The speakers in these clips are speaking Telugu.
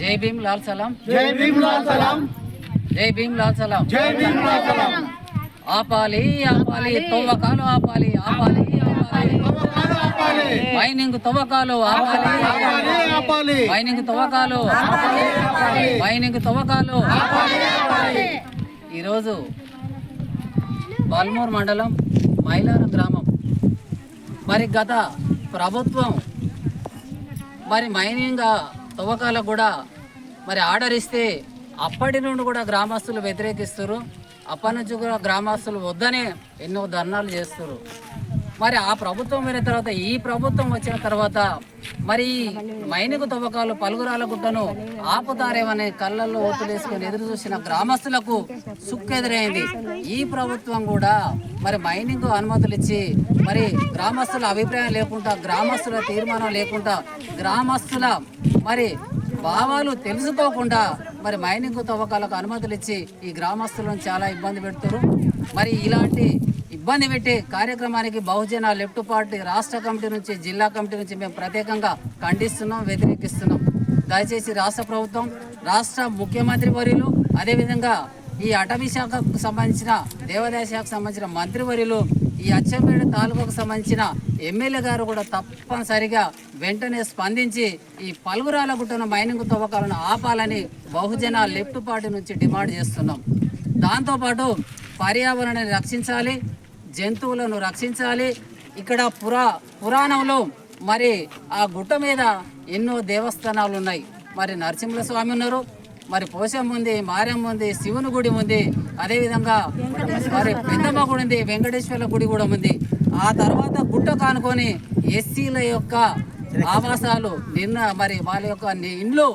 జై భీమ్ లాల్ సలాం. జై భీమ్ లాల్ సలాం. జై భీమ్ లాల్ సలాం. జై భీమ్ లాల్ సలాం. ఆపాలి ఆపాలి తవ్వకాలు ఆపాలి ఆపాలి ఆపాలి. తవ్వకాలు ఆపాలి. మైనింగ్ తవ్వకాలు ఆపాలి. ఆపాలి. ఆపాలి మైనింగ్ తవ్వకాలు. మైనింగ్ తవ్వకాలు ఈరోజు బాల్మూర్ మండలం మైలారు గ్రామం. మరి గత ప్రభుత్వం మరి మైనింగ్ తవ్వకాలకు కూడా మరి ఆర్డర్ ఇస్తే అప్పటి నుండి కూడా గ్రామస్తులు వ్యతిరేకిస్తారు అప్పటి నుంచి కూడా గ్రామస్తులు వద్దనే ఎన్నో ధర్నాలు చేస్తారు మరి ఆ ప్రభుత్వం వెళ్ళిన తర్వాత ఈ ప్రభుత్వం వచ్చిన తర్వాత మరి ఈ మైనింగ్ తవ్వకాలు పలుగురాల గుట్టను ఆపుతారేమనే కళ్ళల్లో ఓతులేసుకుని ఎదురు చూసిన గ్రామస్తులకు సుక్కెదురైంది. ఈ ప్రభుత్వం కూడా మరి మైనింగ్ అనుమతులు ఇచ్చి మరి గ్రామస్తుల అభిప్రాయం లేకుండా గ్రామస్తుల తీర్మానం లేకుండా గ్రామస్తుల మరి భావాలు తెలుసుకోకుండా మరి మైనింగ్ తవ్వకాలకు అనుమతులు ఇచ్చి ఈ గ్రామస్తులను చాలా ఇబ్బంది పెడుతారు మరి ఇలాంటి ఇబ్బంది పెట్టే కార్యక్రమానికి బహుజన లెఫ్ట్ పార్టీ రాష్ట్ర కమిటీ నుంచి జిల్లా కమిటీ నుంచి మేము ప్రత్యేకంగా ఖండిస్తున్నాం వ్యతిరేకిస్తున్నాం. దయచేసి రాష్ట్ర ప్రభుత్వం రాష్ట్ర ముఖ్యమంత్రి వర్యులు అదేవిధంగా ఈ అటవీ శాఖకు సంబంధించిన దేవాదాయ శాఖకు సంబంధించిన మంత్రివర్యులు ఈ అచ్చంపేట తాలూకాకు సంబంధించిన ఎమ్మెల్యే గారు కూడా తప్పనిసరిగా వెంటనే స్పందించి ఈ పలుగురాల గుట్టన మైనింగ్ తవ్వకాలను ఆపాలని బహుజన లెఫ్ట్ పార్టీ నుంచి డిమాండ్ చేస్తున్నాం. దాంతోపాటు పర్యావరణాన్ని రక్షించాలి జంతువులను రక్షించాలి. ఇక్కడ పురా పురాణంలో మరి ఆ గుట్ట మీద ఎన్నో దేవస్థానాలు ఉన్నాయి. మరి నరసింహస్వామి ఉన్నారు మరి పోశం ఉంది మారమ్మ ఉంది శివుని గుడి ఉంది అదేవిధంగా మరి పెద్దమ్మ గుడి ఉంది వెంకటేశ్వర్ల గుడి కూడా ఉంది. ఆ తర్వాత గుట్ట కానుకొని ఎస్సీల యొక్క ఆవాసాలు నిన్న మరి వాళ్ళ యొక్క ఇండ్లు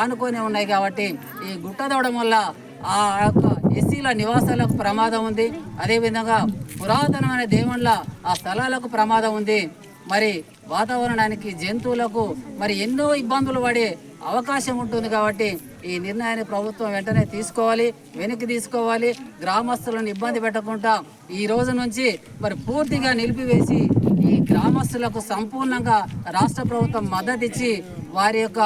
ఆనుకొని ఉన్నాయి కాబట్టి ఈ గుట్ట దవడం వల్ల ఆ యొక్క ఎస్సీల నివాసాలకు ప్రమాదం ఉంది. అదేవిధంగా పురాతనమైన దేవుళ్ళ ఆ స్థలాలకు ప్రమాదం ఉంది. మరి వాతావరణానికి జంతువులకు మరి ఎన్నో ఇబ్బందులు పడే అవకాశం ఉంటుంది కాబట్టి ఈ నిర్ణయాన్ని ప్రభుత్వం వెంటనే తీసుకోవాలి వెనక్కి తీసుకోవాలి. గ్రామస్తులను ఇబ్బంది పెట్టకుండా ఈ రోజు నుంచి మరి పూర్తిగా నిలిపివేసి ఈ గ్రామస్తులకు సంపూర్ణంగా రాష్ట్ర ప్రభుత్వం మద్దతు ఇచ్చి వారి యొక్క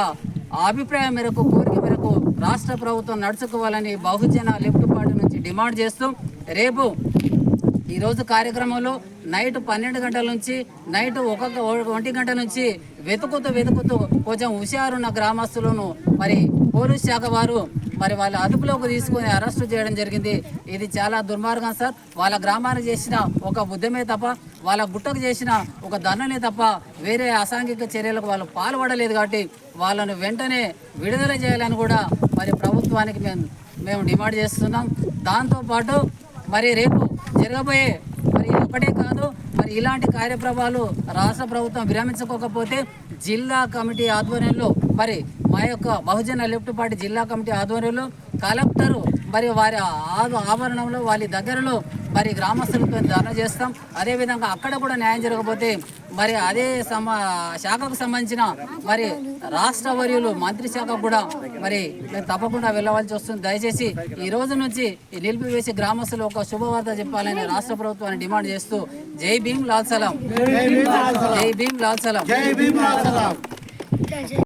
అభిప్రాయం మేరకు కోరిక మేరకు రాష్ట్ర ప్రభుత్వం నడుచుకోవాలని బహుజన లెఫ్ట్ పార్టీ నుంచి డిమాండ్ చేస్తూ రేపు ఈ రోజు కార్యక్రమంలో నైట్ పన్నెండు గంటల నుంచి నైట్ ఒక ఒంటి గంట నుంచి వెతుకుతూ వెతుకుతూ కొంచెం హుషారున్న గ్రామస్తులను మరి పోలీస్ శాఖ వారు మరి వాళ్ళ అదుపులోకి తీసుకుని అరెస్టు చేయడం జరిగింది. ఇది చాలా దుర్మార్గం సార్. వాళ్ళ గ్రామానికి చేసిన ఒక బుద్ధమే తప్ప వాళ్ళ గుట్టకు చేసిన ఒక దండనే తప్ప వేరే అసాంఘిక చర్యలకు వాళ్ళు పాల్పడలేదు కాబట్టి వాళ్ళను వెంటనే విడుదల చేయాలని కూడా మరి ప్రభుత్వానికి మేము మేము డిమాండ్ చేస్తున్నాం. దాంతోపాటు మరి రేపు జరగబోయే. మరి ఒకటే కాదు మరి ఇలాంటి కార్యక్రమాలు రాష్ట్ర ప్రభుత్వం విరమించుకోకపోతే జిల్లా కమిటీ ఆధ్వర్యంలో మరి మా యొక్క బహుజన లెఫ్ట్ పార్టీ జిల్లా కమిటీ ఆధ్వర్యంలో కలెక్టరు మరి వారి ఆవరణంలో వారి దగ్గరలో మరి గ్రామస్తులతో ధర్నా చేస్తాం. అదేవిధంగా అక్కడ కూడా న్యాయం జరగకపోతే మరి అదే సమ శాఖకు సంబంధించిన మరి రాష్ట్ర వర్యులు మంత్రి శాఖకు కూడా మరి మేము తప్పకుండా వెళ్ళవలసి వస్తుంది. దయచేసి ఈ రోజు నుంచి నిలిపివేసి గ్రామస్తులు ఒక శుభవార్త చెప్పాలని రాష్ట్ర ప్రభుత్వాన్ని డిమాండ్ చేస్తూ జై భీమ్ లాల్ సలాం. జై భీమ్ లాల్ సలాం.